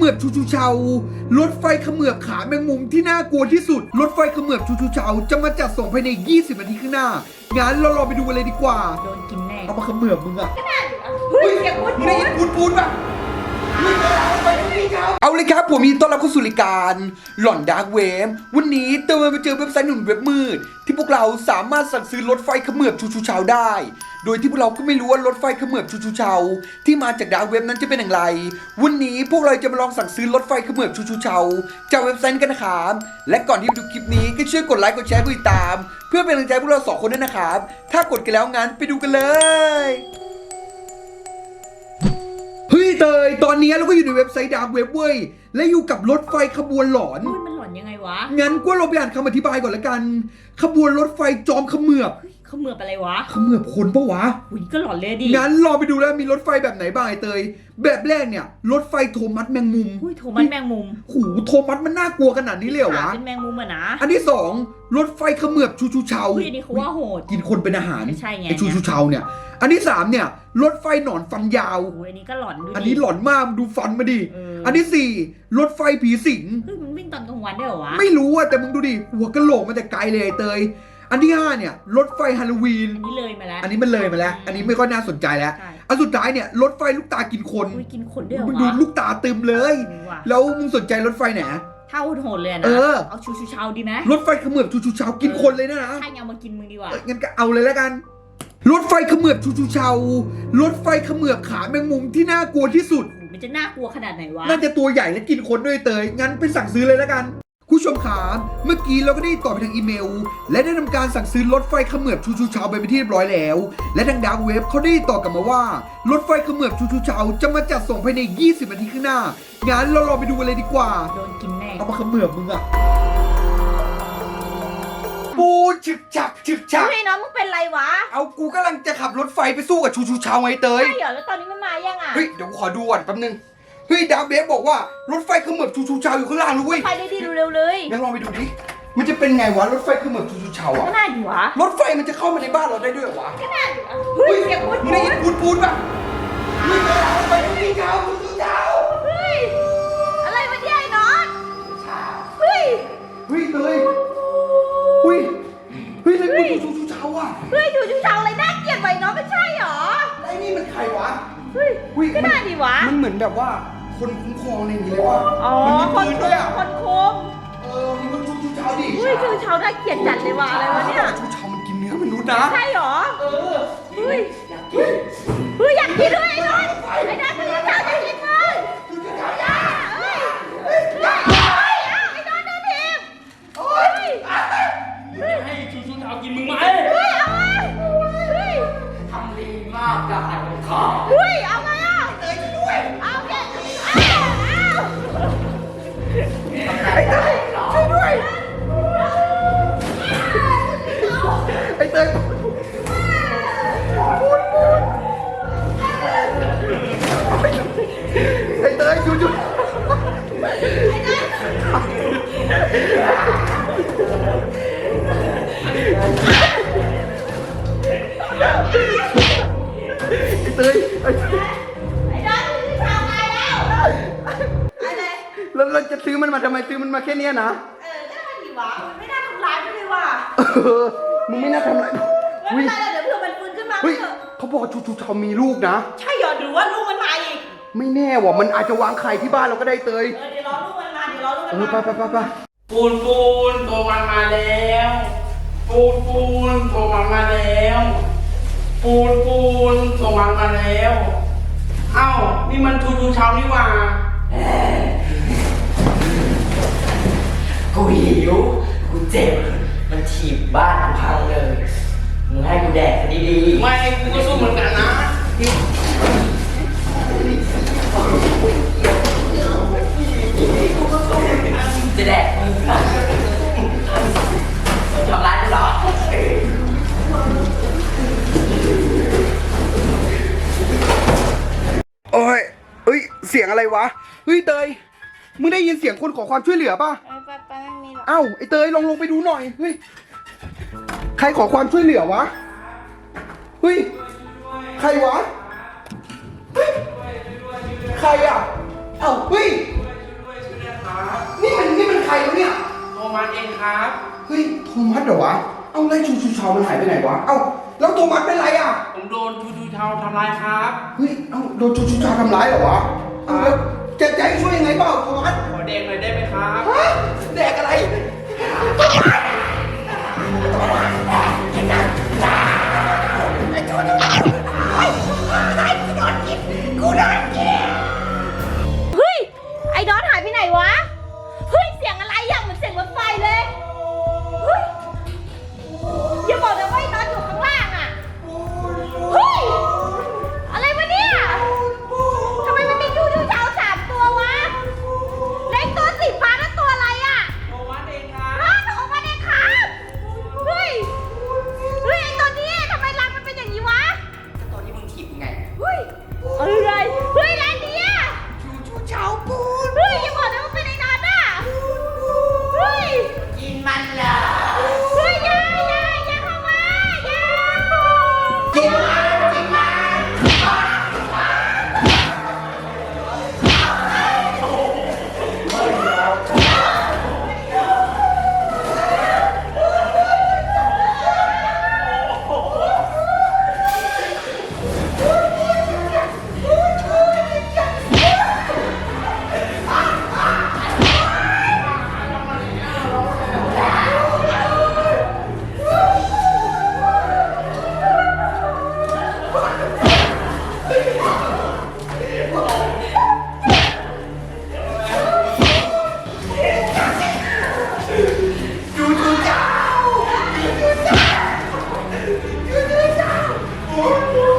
มือบชูชูเชารถไฟเขมือบขาแมงมุมที่น่ากลัวที่สุด รถไฟเขมือบชูชูเชาจะมาจัดส่งภายใน 20 นาทีข้างหน้างั้นเรารอไปดูกันเลยดีกว่า โดนกินแน่ เอามาเขมือบมึงอะเฮ้ยอย่าพูดมึงได้ยินพูดพูดปะเอาเลย ครับผมมีต้อนรับเข้าสู่รายการหล่อนดาร์กเวฟวันนี้เติมมาเจอเว็บไซต์หนุนเว็บมืด ที่พวกเราสามารถสั่งซื้อรถไฟขมือบชูชูเชาได้ โดยที่พวกเราก็ไม่รู้ว่ารถไฟขมือบชูชูเชาที่มาจากดาร์กเว็บนั้นจะเป็นอย่างไร วันนี้พวกเราจะมาลองสั่งซื้อรถไฟขมือบชูชูเชาจากเว็บไซต์กันนะครับและก่อนที่จะดูคลิปนี้ก็ช่วยกดไลค์กดแชร์กดติดตาม เพื่อเป็นกำลังใจพวกเราสองคนด้วยนะครับถ้ากดกันแล้วงั้นไปดูกันเลย เฮ้ยเตย ตอนนี้เราก็อยู่ในเว็บไซต์ดาร์กเว็บเว้ย และอยู่กับรถไฟขบวนหลอนเฮ้ยมันหลอนยังไงวะงั้นก็เราไปอ่านคำอธิบายก่อนละกัน ขบวนรถไฟจอมเขมือบเฮ้ยเขาเหมือบอะไรวะเขมือบคนปะวะ อุ้ยก็หลอนเลยดิ งั้นลองไปดูแล้วมีรถไฟแบบไหนบ้างไอเตย แบบแรกเนี่ยรถไฟโทมัสแมงมุมอุ้ยโทมันแมงมุมหูโทมัสมันน่ากลัวขนาดนี้เลยเหรอขาวะเป็นแมงมุมอะนะอันที่สองรถไฟเขมือบชูชูเชาอุ้ยอันนี้เขาว่าโหดกินคนเป็นอาหารไม่ใช่ไงไอชูชูเชาเนี่ย อันที่สามเนี่ยรถไฟหนอนฟันยาวอุ้ยอันนี้ก็หลอนดูดิอันนี้หลอนมากดูฟันมาดิเอออันที่สี่รถไฟผีสิงเฮ้ยมันวิ่งตอนกลางวันได้เหรอวะไม่รู้อะแต่มึงดูดิหัวกะโหลกมาแต่ไกลเลยไอ้เตยอันที่ห้าเนี่ยรถไฟฮาโลวีนอันนี้เลยมาแล้วอันนี้มันเลยมาแล้ว อันนี้ไม่ค่อยน่าสนใจแล้วใช่ อันสุดท้ายเนี่ยรถไฟลูกตากินคนอุ้ยกินคนด้วยเหรอมึงดูวะลูกตาตึมเลย เออว่ะแล้วมึงสนใจรถไฟไหนถ้าโหดๆเลยอะเอนะอเอาชูชูเชาดีไหมรถไฟเขมือบชูชูเชากินคนเลยนะนะใช่เอามากินมึงดีกว่า เอ้ยงั้นก็เอาเลยแล้วกัน รถไฟเขมือบชูชูเชารถไฟเขมือบขาแมงมุมที่น่ากลัวที่สุดโอ้โหมันจะน่ากลัวขนาดไหนวะ น่าจะตัวใหญ่และกินคนด้วยเตยงั้นไปสั่งซื้อเลยแล้วกันคุณ ผู้ชมขาเมื่อกี้เราก็ได้ตอบไปทางอีเมล และได้ทำการสั่งซื้อรถไฟเขมือบชูชูเชาไปเป็นที่เรียบร้อยแล้ว และทางดาร์กเว็บเขาได้ตอบกลับมาว่า รถไฟเขมือบชูชูเชาจะมาจัดส่งภายใน 20 นาทีข้างหน้า งั้นเรารอไปดูกันเลยดีกว่า โดนกินแน่ เอามาเขมือบมึงอะปูฉึกฉักฉึกฉักเฮ้ยน้องมึงเป็นไรวะเอากูกำลังจะขับรถไฟไปสู้กับชูชูเชาไงเตย ใช่เหรอแล้วตอนนี้มันมายังอะเฮ้ยเดี๋ยวกูขอดูก่อนแป๊บนึง เฮ้ยดาวเบฟบอกว่ารถไฟเขมือบชูชูเชาอยู่ข้างล่างเลยเว้ย ไปเลยดิเร็วๆเลยงั้นลองไปดูดิ มันจะเป็นไงวะรถไฟเขมือบชูชูเชาก็อะน่าอยู่วะรถไฟมันจะเข้ามาในบ้านเราได้ด้วยเหรอวะก็น่าอยู่วะเฮ้ยเสียงพูดมึงได้ยินพูดพูดปะเฮ้ยรถไฟชูชูเชาชูชูเชาเฮ้ยอะไรวะเนี่ยไอ้น้องเฮ้ยเฮ้ยเตยเฮ้ยเฮ้ยอะไรมันชูชูเชาอะเฮ้ยดูชูชาวอะไรน่าเกลียดไว้น้องไม่ใช่เหรอไอ้นี่มันใครวะเฮ้ยเฮ้ยก็น่าดีวะมันเหมือนแบบว่าคนคุ้มครองอะไรอย่างเงี้เลยวะอ๋อมันมีคปืนนโคด้วยมอะคนโคมเออนี่มันชูชู เชาดิเฮ้ยชูชาวน่าเกลียดจัดเลยว่ะอะไรวะเนี่ยชูเชามันกินเนื้อมนุษย์นะ ใช่เหรอ เออ เฮ้ย เฮ้ยอยากกินด้วยไอ้น้อง ซื้อมันมาทำไมซื้อมันมาแค่เนี้ยนะเออน่าดีวะมันไม่น่าทำร้ายมันเลยว่ะเออมึงไม่น่าทำอะไรไม่เป็นไรหรอกเดี๋ยวเผื่อมันฟื้นขึ้นมาเฮ้ยเถอะเขาบอกว่าชูชูชอมมีลูกนะ ใช่เหรอหรือว่าลูกมันมาอีก ไม่แน่ว่ะมันอาจจะวางไข่ที่บ้านเราก็ได้เตยเออเดี๋ยวรอลูกมันมาเดี๋ยวรอลูกเอมันอมาไปไปไปไปปูนปูนตัวมันมาแล้ว ปูนปูนตัวมันมาแล้ว ปูนปูนตัวมันมาแล้ว เอ้านี่มันชูชูเทานี่หว่า กูหิว กูเจ็บ มันถีบบ้านกูพังเลย มึงให้กูแดกซะดีไม่กูก็สู้เหมือนกันนะๆจะแดกมึงทำร้ายกูเหรอโอ้ยเอ้ย เสียงอะไรวะ เฮ้ยเตย มึงได้ยินเสียงคนขอความช่วยเหลือป่ะ เอ้าไอเตยลงลงไปดูหน่อยเฮ้ยใครขอความช่วยเหลือวะเฮ้ยใครวะเฮ้ยใครอะเอ้าเฮ้ยนี่มันนี่มันใครวะเนี่ยโทมัสเองครับเฮ้ยโทมัสเหรอวะเอ้าไล่ชูชูชาวมันหายไปไหนวะเอ้าแล้วโทมัสเป็นไรอะผมโดนชูชูชาวทำร้ายครับเฮ้ยเอ้าโดนชูชูชาวทำร้ายเหรอวะเอ้า จะจะให้ช่วยยังไงเปล่าโทมัสขอแดงหน่อยได้ไหมครับแดงอะไร Four, four.